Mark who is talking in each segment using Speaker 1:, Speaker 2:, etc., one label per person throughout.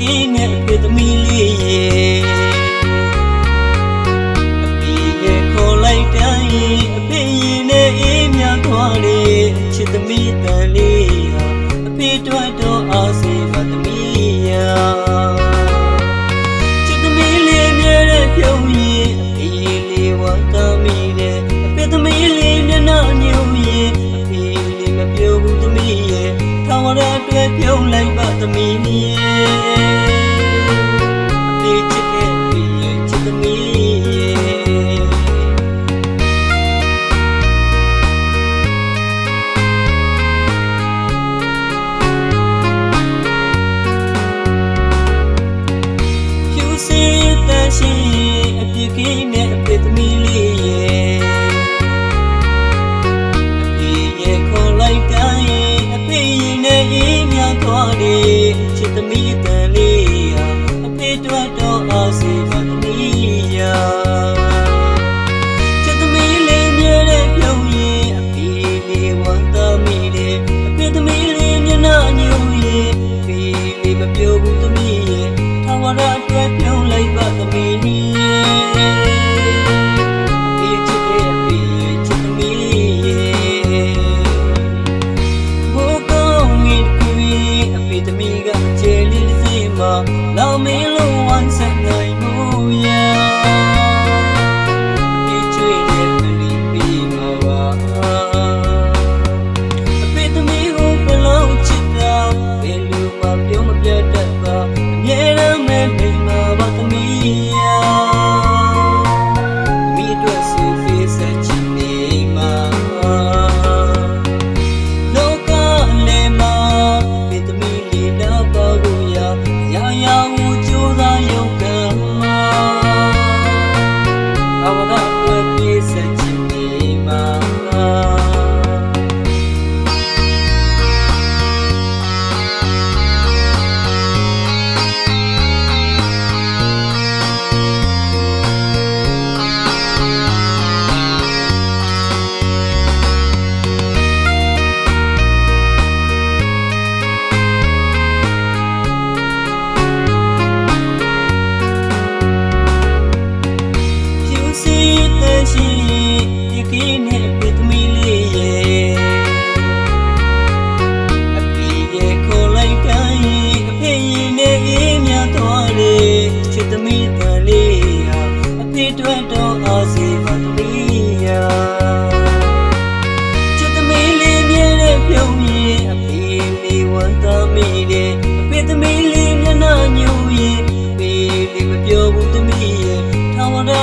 Speaker 1: ကင်းနဲ့အဖေသမီးလေးရဲ့အဖေရဲ့ခေါ်လိုက်တိုင်းအဖေရင်နဲ့အေးမြသွားလေချစ်သမီးတန်လေးဟာအဖေတွေ့တော့ တွေ့ပြုံးလိုက်ပါသမီးနီးအသေးချစ်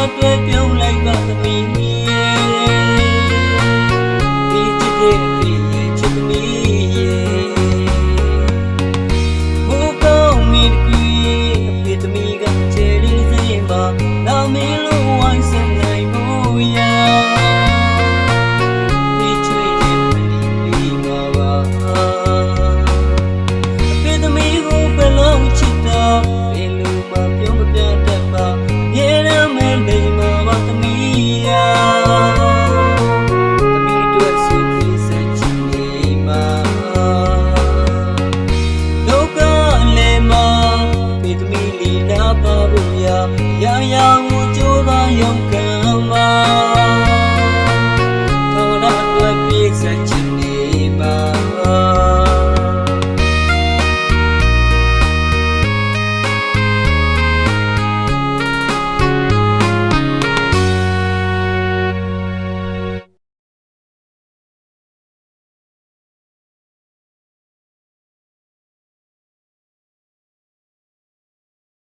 Speaker 1: အတွက်ပြုံးလိုက်ပါသမီး